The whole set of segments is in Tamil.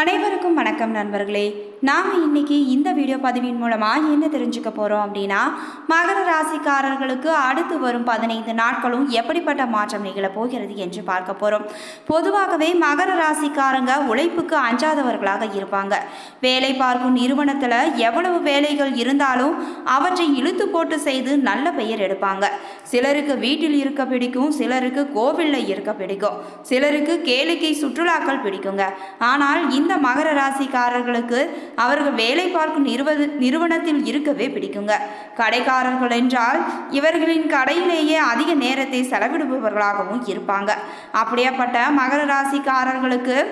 அனைவருக்கும் வணக்கம் நண்பர்களே. நாம் இன்றைக்கி இந்த வீடியோ பதிவின் மூலமாக என்ன தெரிஞ்சுக்க போகிறோம் அப்படின்னா மகர ராசிக்காரர்களுக்கு அடுத்து வரும் பதினைந்து நாட்களும் எப்படிப்பட்ட மாற்றம் நிகழப்போகிறது என்று பார்க்க போகிறோம் பொதுவாகவே மகர ராசிக்காரங்க உழைப்புக்கு அஞ்சாதவர்களாக இருப்பாங்க. வேலை பார்க்கும் நிறுவனத்தில் எவ்வளவு வேலைகள் இருந்தாலும் அவற்றை இழுத்து போட்டு செய்து நல்ல பெயர் எடுப்பாங்க. சிலருக்கு வீட்டில் இருக்க பிடிக்கும் சிலருக்கு கோவிலில் இருக்க பிடிக்கும் சிலருக்கு கேளிக்கை சுற்றுலாக்கள் பிடிக்குங்க. ஆனால் இந்த மகர ராசிக்காரர்களுக்கு அவர்கள் வேலை பார்க்கும் நிறுவ நிறுவனத்தில் இருக்கவே பிடிக்குங்க. கடைக்காரர்கள் என்றால் இவர்களின் கடையிலேயே அதிக நேரத்தை செலவிடுபவர்களாகவும் இருப்பாங்க. அப்படியாப்பட்ட மகர ராசிக்காரர்களுக்கு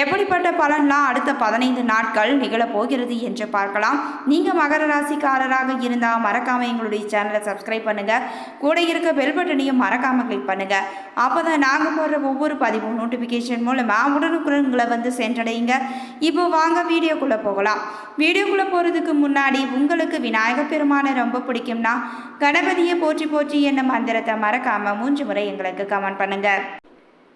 எப்படிப்பட்ட பலன்லாம் அடுத்த பதினைந்து நாட்கள் நிகழப் போகிறது என்று பார்க்கலாம். நீங்கள் மகர ராசிக்காரராக இருந்தால் மறக்காமல் எங்களுடைய சேனலை சப்ஸ்கிரைப் பண்ணுங்கள் கூட இருக்க பெல் பட்டனையும் மறக்காமல் கிளிக் பண்ணுங்கள் அப்போ தான் நாங்கள் போடுற ஒவ்வொரு பதிவும் நோட்டிஃபிகேஷன் மூலமாக உடனுக்குடன் உங்களை வந்து சென்றடையுங்க. இப்போ வாங்க வீடியோக்குள்ளே போகலாம். வீடியோக்குள்ளே போகிறதுக்கு முன்னாடி உங்களுக்கு விநாயகர் பெருமானை ரொம்ப பிடிக்கும்னா கணபதியை போற்றி போற்றி என்ன மந்திரத்தை மறக்காமல் மூன்று முறை எங்களுக்கு கமெண்ட் பண்ணுங்கள்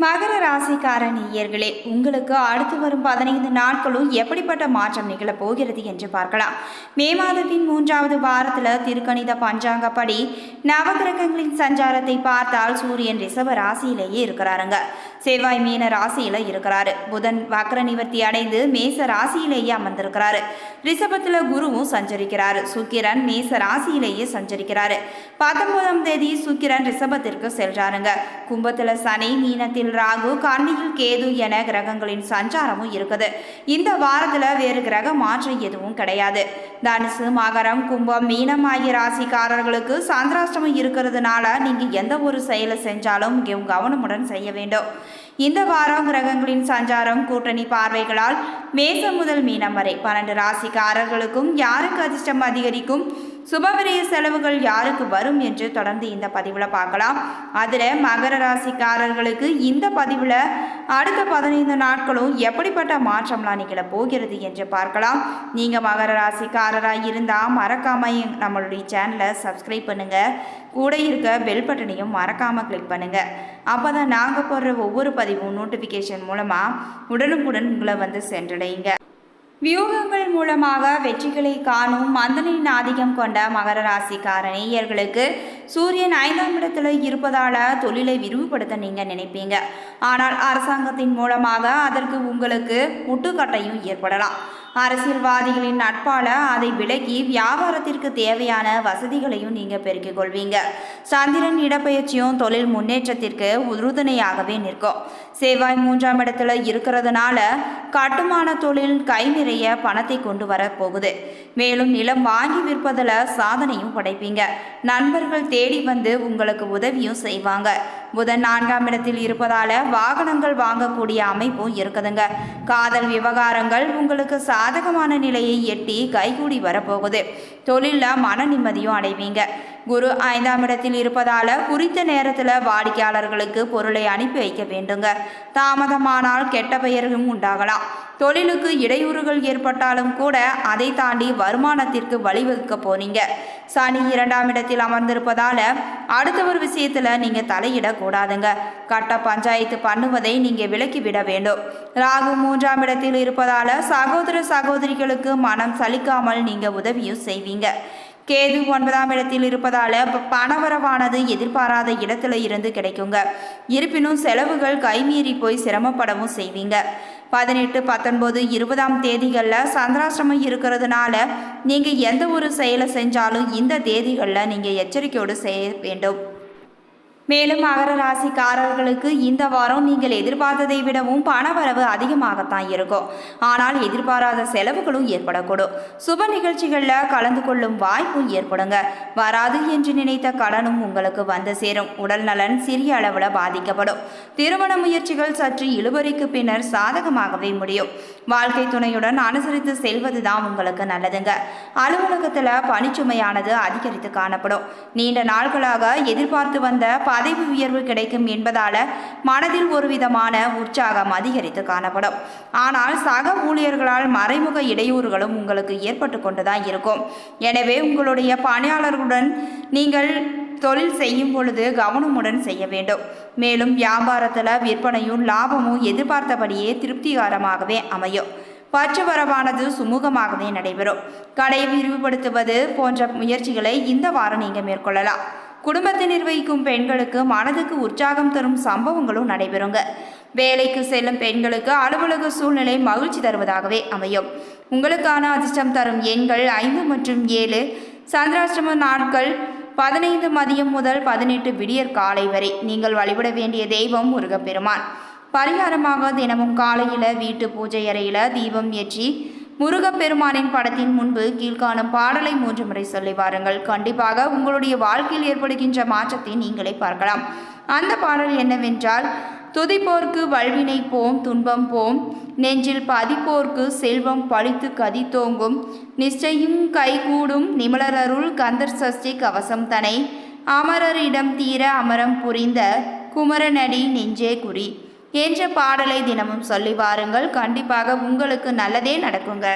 மகர ராசிக்கார நேயர்களே உங்களுக்கு அடுத்து வரும் பதினைந்து நாட்களும் எப்படிப்பட்ட மாற்றம் நிகழப் போகிறது என்று பார்க்கலாம். மே மாதத்தின் மூன்றாவது வாரத்தில் திருக்கணித பஞ்சாங்கப்படி நவகிரகங்களின் சஞ்சாரத்தை பார்த்தால் சூரியன் ரிசவ ராசியிலேயே இருக்கிறாருங்க. செவ்வாய் மீன ராசியில இருக்கிறாரு. புதன் வக்ர நிவர்த்தி அடைந்து மேச ராசியிலேயே அமர்ந்திருக்கிறாரு. ரிசபத்தில் குருவும் சஞ்சரிக்கிறாரு. சுக்கிரன் மேச ராசியிலேயே சஞ்சரிக்கிறாரு. பத்தொன்பதாம் தேதி சுக்கிரன் ரிஷபத்திற்கு செல்றாருங்க. கும்பத்தில் சனி மீனத்தில் ராகு கன்னியில் கேது என கிரகங்களின் சஞ்சாரமும் இருக்குது. இந்த வாரத்தில் வேறு கிரக மாற்றம் எதுவும் கிடையாது. தனுசு மகரம் கும்பம் மீனம் ஆகிய ராசிக்காரர்களுக்கு சந்திராஷ்டமம் இருக்கிறதுனால நீங்கள் எந்த ஒரு செயலை செஞ்சாலும் மிகவும் கவனமுடன் செய்ய வேண்டும். இந்த வாரம் கிரகங்களின் சஞ்சாரம் கூட்டணி பார்வைகளால் மேசம் முதல் மீனம் வரை பன்னெண்டு ராசிக்காரர்களுக்கும் யாருக்கு அதிர்ஷ்டம் அதிகரிக்கும்? சுபவிரிய செலவுகள் யாருக்கு வரும் என்று தொடர்ந்து இந்த பதிவில் பார்க்கலாம். அதில் மகர ராசிக்காரர்களுக்கு இந்த பதிவில் அடுத்த பதினைந்து நாட்களும் எப்படிப்பட்ட மாற்றம்லாம் நிகழ போகிறது என்று பார்க்கலாம். நீங்கள் மகர ராசிக்காரராக இருந்தால் மறக்காமல் எங்- நம்மளுடைய சேனலை சப்ஸ்கிரைப் பண்ணுங்கள் கூட இருக்க பெல் பட்டனையும் மறக்காமல் கிளிக் பண்ணுங்கள் அப்போ தான் நாங்கள் போடுற ஒவ்வொரு பதிவும் நோட்டிஃபிகேஷன் மூலமாக உடனுக்குடன் உங்களை வந்து சென்றடையுங்க. வியூகங்கள் மூலமாக வெற்றிகளை காணும் மந்தனின் ஆதிக்கம் கொண்ட மகர ராசிக்கார நேயர்களுக்கு சூரியன் ஐந்தாம் இடத்துல இருப்பதால தொழிலை விரிவுபடுத்த நீங்க நினைப்பீங்க. ஆனால் அரசாங்கத்தின் மூலமாக அதற்கு உங்களுக்கு முட்டுக்கட்டையும் ஏற்படலாம். அரசியல்வாதிகளின் நட்பால அதை விலக்கி வியாபாரத்திற்கு தேவையான வசதிகளையும் நீங்க பெருக்கிக் கொள்வீங்க. சந்திரன் இடப்பெயர்ச்சியும் தொழில் முன்னேற்றத்திற்கு உறுதுணையாகவே நிற்கும். செவ்வாய் மூன்றாம் இடத்துல இருக்கிறதுனால கட்டுமான தொழில் கை நிறைய பணத்தை கொண்டு வர போகுது. மேலும் நிலம் வாங்கி விற்பதில் சாதனையும் படைப்பீங்க. நண்பர்கள் தேடி வந்து உங்களுக்கு உதவியும் செய்வாங்க. புதன் நான்காம் இடத்தில் இருப்பதால வாகனங்கள் வாங்கக்கூடிய அமைப்பும் இருக்குதுங்க. காதல் விவகாரங்கள் உங்களுக்கு சாதகமான நிலையை எட்டி கைகூடி வரப்போகுது. தொழிலில் மன நிம்மதியும் அடைவீங்க. குரு ஐந்தாம் இடத்தில் இருப்பதால குறித்த நேரத்தில் வாடிக்கையாளர்களுக்கு பொருளை அனுப்பி வைக்க வேண்டுங்க. தாமதமானால் கெட்ட பெயரும் உண்டாகலாம். தொழிலுக்கு இடையூறுகள் ஏற்பட்டாலும் கூட அதை தாண்டி வருமானத்திற்கு வழிவகுக்க போறீங்க சனி இரண்டாம் இடத்தில் அமர்ந்திருப்பதால அடுத்த ஒரு விஷயத்துல நீங்க தலையிடக்கூடாதுங்க கட்ட பஞ்சாயத்து பண்ணுவதை நீங்க விலக்கி விட வேண்டும். ராகு மூன்றாம் இடத்தில் இருப்பதால சகோதர சகோதரிகளுக்கு மனம் சலிக்காமல் நீங்க உதவியும் செய்வீங்க. கேது ஒன்பதாம் இடத்தில் இருப்பதால பணவரவானது எதிர்பாராத இடத்துல இருந்து கிடைக்குங்க. இருப்பினும் செலவுகள் கைமீறி போய் சிரமப்படவும் செய்வீங்க. பதினெட்டு பத்தொன்பது இருபதாம் தேதிகளில் சந்திராசிரமம் இருக்கிறதுனால நீங்கள் எந்த ஒரு செயலை செஞ்சாலும் இந்த தேதிகளில் நீங்கள் எச்சரிக்கையோடு செய்ய வேண்டும். மேலும் மகர ராசிக்காரர்களுக்கு இந்த வாரம் நீங்கள் எதிர்பார்த்ததை விடவும் பணவரவு அதிகமாகத்தான் இருக்கும். ஆனால் எதிர்பாராத செலவுகளும் ஏற்படக்கூடும். சுப நிகழ்ச்சிகளில் கலந்து கொள்ளும் வாய்ப்பும் ஏற்படுங்க. வராது என்று நினைத்த கடனும் உங்களுக்கு வந்து சேரும். உடல் நலன் சிறிய அளவில் பாதிக்கப்படும். திருமண முயற்சிகள் சற்று இழுபறிக்கு பின்னர் சாதகமாகவே முடியும். வாழ்க்கை துணையுடன் அனுசரித்து செல்வதுதான் உங்களுக்கு நல்லதுங்க. அலுவலகத்தில் பணிச்சுமையானது அதிகரித்து காணப்படும். நீண்ட நாட்களாக எதிர்பார்த்து வந்த பதவி உயர்வு கிடைக்கும் என்பதால மனதில் ஒரு விதமான உற்சாகம் அதிகரித்து காணப்படும். ஆனால் சக ஊழியர்களால் மறைமுக இடையூறுகளும் உங்களுக்கு ஏற்பட்டு கொண்டுதான் இருக்கும். எனவே உங்களுடைய பணியாளர்களுடன் நீங்கள் தொழில் செய்யும் பொழுது கவனமுடன் செய்ய வேண்டும். மேலும் வியாபாரத்தில் விற்பனையும் லாபமும் எதிர்பார்த்தபடியே திருப்திகரமாகவே அமையும். பற்று வரவானது சுமூகமாகவே நடைபெறும். கடையை விரிவுபடுத்துவது போன்ற முயற்சிகளை இந்த வாரம் நீங்கள் மேற்கொள்ளலாம். குடும்பத்தை நிர்வகிக்கும் பெண்களுக்கு மனதுக்கு உற்சாகம் தரும் சம்பவங்களும் நடைபெறுங்க. வேலைக்கு செல்லும் பெண்களுக்கு அலுவலக சூழ்நிலை மகிழ்ச்சி தருவதாகவே அமையும். உங்களுக்கான அதிர்ஷ்டம் தரும் எண்கள் ஐந்து மற்றும் ஏழு. சந்திராஷ்டம நாட்கள் பதினைந்து மதியம் முதல் பதினெட்டு விடியற் காலை வரை. நீங்கள் வழிபட வேண்டிய தெய்வம் முருகப்பெருமான். பரிகாரமாக தினமும் காலையில் வீட்டு பூஜை அறையில் தீபம் ஏற்றி முருகப்பெருமானின் படத்தின் முன்பு கீழ்காணும் பாடலை மூன்று முறை சொல்லி வாருங்கள். கண்டிப்பாக உங்களுடைய வாழ்க்கையில் ஏற்படுகின்ற மாற்றத்தை நீங்களே பார்க்கலாம். அந்த பாடல் என்னவென்றால் துதிப்போர்க்கு வல்வினை போம் துன்பம் போம் நெஞ்சில் பதிப்போர்க்கு செல்வம் பழித்து கதி தோங்கும் நிச்சயம் கைகூடும் நிமலரருள் கந்தர் சஷ்டி கவசம் தனை அமரரிடம் தீர அமரம் புரிந்த குமரனடி நெஞ்சே குறி. என்ற பாடலை தினமும் சொல்லி வாருங்கள். கண்டிப்பாக உங்களுக்கு நல்லதே நடக்குங்க.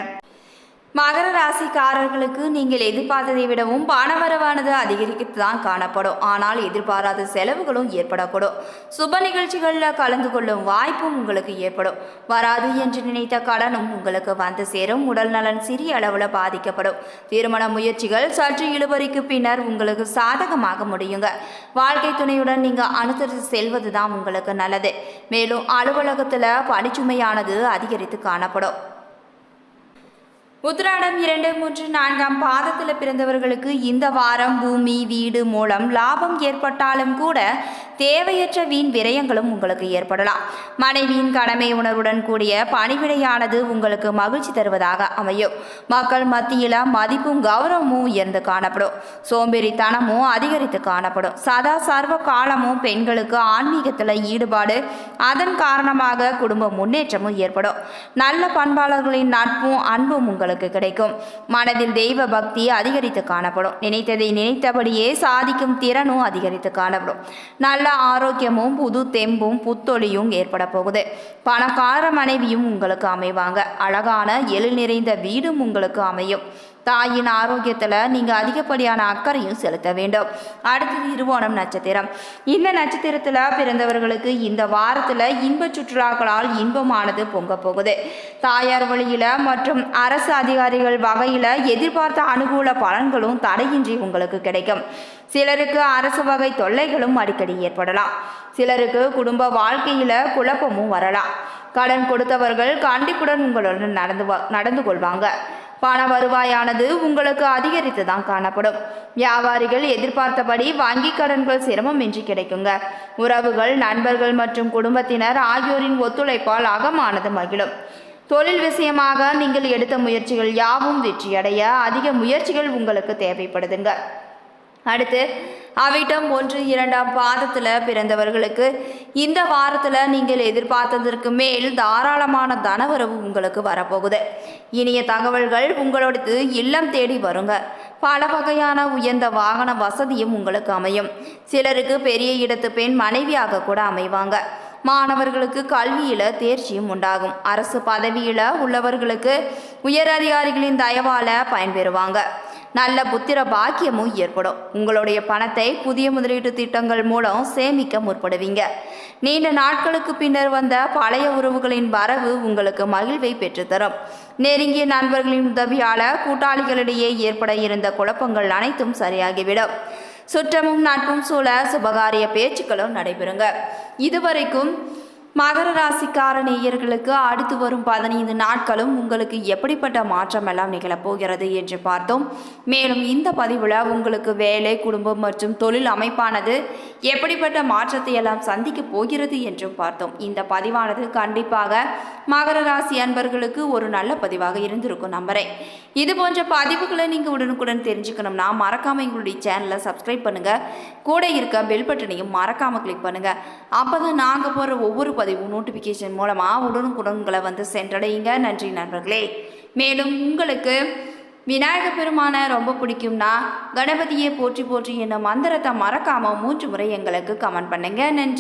மகர ராசிக்காரர்களுக்கு நீங்கள் எதிர்பார்த்ததை விடவும் பணவரவானது அதிகரித்து தான் காணப்படும். ஆனால் எதிர்பாராத செலவுகளும் ஏற்படக்கூடும். சுப நிகழ்ச்சிகளில் கலந்து கொள்ளும் வாய்ப்பும் உங்களுக்கு ஏற்படும். வராது என்று நினைத்த கடனும் உங்களுக்கு வந்து சேரும். உடல் நலன் சிறிய அளவில் பாதிக்கப்படும். திருமண முயற்சிகள் சற்று இழுபறிக்கு பின்னர் உங்களுக்கு சாதகமாக முடியுங்க. வாழ்க்கை துணையுடன் நீங்கள் அனுசரித்து செல்வது தான் உங்களுக்கு நல்லது. மேலும் அலுவலகத்தில் பணிச்சுமையானது அதிகரித்து காணப்படும். உத்திராடம் இரண்டு மூன்று நான்காம் பாதத்தில் பிறந்தவர்களுக்கு இந்த வாரம் பூமி வீடு மூலம் லாபம் ஏற்பட்டாலும் கூட தேவையற்ற வீண் விரயங்களும் உங்களுக்கு ஏற்படலாம். மனைவியின் கடமை உணர்வுடன் கூடிய பணிவிடையானது உங்களுக்கு மகிழ்ச்சி தருவதாக அமையும். மக்கள் மத்தியில் மதிப்பும் கௌரவமும் உயர்ந்து காணப்படும். சோம்பேறித்தனமும் அதிகரித்து காணப்படும். சதா சர்வ காலமும் பெண்களுக்கு ஆன்மீகத்தில் ஈடுபாடு அதன் காரணமாக குடும்ப முன்னேற்றமும் ஏற்படும். நல்ல பண்பாளர்களின் நட்பும் அன்பும் உங்களுக்கு கிடைக்கும். மனதில் தெய்வ பக்தி அதிகரித்து காணப்படும். நினைத்ததை நினைத்தபடியே சாதிக்கும் திறனும் அதிகரித்து காணப்படும். நல்ல ஆரோக்கியமும் புது தெம்பும் புத்தொழியும் ஏற்பட போகுது. பணக்கார மனைவியும் உங்களுக்கு அமைவாங்க. அழகான எழில் நிறைந்த வீடும் உங்களுக்கு அமையும். தாயின் ஆரோக்கியத்தில் நீங்கள் அதிகப்படியான அக்கறையும் செலுத்த வேண்டும். அடுத்தது திருவோணம் நட்சத்திரம். இந்த நட்சத்திரத்தில் பிறந்தவர்களுக்கு இந்த வாரத்தில் இன்ப சுற்றுலாக்களால் இன்பமானது பொங்க போகுது. தாயார் வழியில் மற்றும் அரசு அதிகாரிகள் வகையில் எதிர்பார்த்த அனுகூல பலன்களும் தடையின்றி உங்களுக்கு கிடைக்கும். சிலருக்கு அரசு வகை தொல்லைகளும் அடிக்கடி ஏற்படலாம். சிலருக்கு குடும்ப வாழ்க்கையில் குழப்பமும் வரலாம். கடன் கொடுத்தவர்கள் கண்டிப்புடன் உங்களுடன் நடந்து வ- நடந்து கொள்வாங்க. பண வருவாயானது உங்களுக்கு அதிகரித்து தான் காணப்படும். வியாபாரிகள் எதிர்பார்த்தபடி வங்கி கடன்கள் சிரமமின்றி கிடைக்குங்க. உறவுகள் நண்பர்கள் மற்றும் குடும்பத்தினர் ஆகியோரின் ஒத்துழைப்பால் அகமானது மகிழும். தொழில் விஷயமாக நீங்கள் எடுத்த முயற்சிகள் யாவும் வெற்றியடைய அதிக முயற்சிகள் உங்களுக்கு தேவைப்படுதுங்க. அடுத்து அவிட்டம் ஒன்று இரண்டாம் பாதத்தில் பிறந்தவர்களுக்கு இந்த வாரத்தில் நீங்கள் எதிர்பார்த்ததற்கு மேல் தாராளமான தனவரவு உங்களுக்கு வரப்போகுது. இனிய தகவல்கள் உங்களோடது இல்லம் தேடி வருங்க. பல வகையான உயர்ந்த வாகன வசதியும் உங்களுக்கு அமையும். சிலருக்கு பெரிய இடத்து பெண் மனைவியாக கூட அமைவாங்க. மாணவர்களுக்கு கல்வியில் தேர்ச்சியும் உண்டாகும். அரசு பதவியில் உள்ளவர்களுக்கு உயர் அதிகாரிகளின் தயவால பயன்பெறுவாங்க. நல்ல புத்திர பாக்கியமும் ஏற்படும். உங்களுடைய பணத்தை புதிய முதலீட்டு திட்டங்கள் மூலம் சேமிக்க முற்படுவீங்க. நீண்ட நாட்களுக்கு பின்னர் வந்த பழைய உறவுகளின் வரவு உங்களுக்கு மகிழ்வை பெற்றுத்தரும். நெருங்கிய நண்பர்களின் உதவியால கூட்டாளிகளிடையே ஏற்பட இருந்த குழப்பங்கள் அனைத்தும் சரியாகிவிடும். சுற்றமும் நட்பும் சூழ சுபகாரிய பேச்சுக்களும் நடைபெறுங்க. இதுவரைக்கும் மகர ராசிக்கார நேயர்களுக்கு அடுத்து வரும் பதினைந்து நாட்களும் உங்களுக்கு எப்படிப்பட்ட மாற்றம் எல்லாம் நிகழப்போகிறது என்று பார்த்தோம். மேலும் இந்த பதிவில் உங்களுக்கு வேலை குடும்பம் மற்றும் தொழில் அமைப்பானது எப்படிப்பட்ட மாற்றத்தை எல்லாம் சந்திக்க போகிறது என்றும் பார்த்தோம். இந்த பதிவானது கண்டிப்பாக மகர ராசி அன்பர்களுக்கு ஒரு நல்ல பதிவாக இருந்திருக்கும் நம்புறேன் இது போன்ற பதிவுகளை நீங்கள் உடனுக்குடன் தெரிஞ்சுக்கணும்னா மறக்காமல் எங்களுடைய சேனலை சப்ஸ்கிரைப் பண்ணுங்கள் கூட இருக்க பெல் பட்டனையும் மறக்காமல் கிளிக் பண்ணுங்கள் அப்போ தான் நாங்கள் போகிற ஒவ்வொரு பதிவும் நோட்டிஃபிகேஷன் மூலமாக உடனுக்குடன்களை வந்து சென்றடையுங்க. நன்றி நண்பர்களே. மேலும் உங்களுக்கு விநாயக பெருமானை ரொம்ப பிடிக்கும்னா கணபதியை போற்றி போற்றி என்னும் மந்திரத்தை மறக்காமல் மூன்று முறை எங்களுக்கு கமெண்ட் பண்ணுங்கள் நன்றி.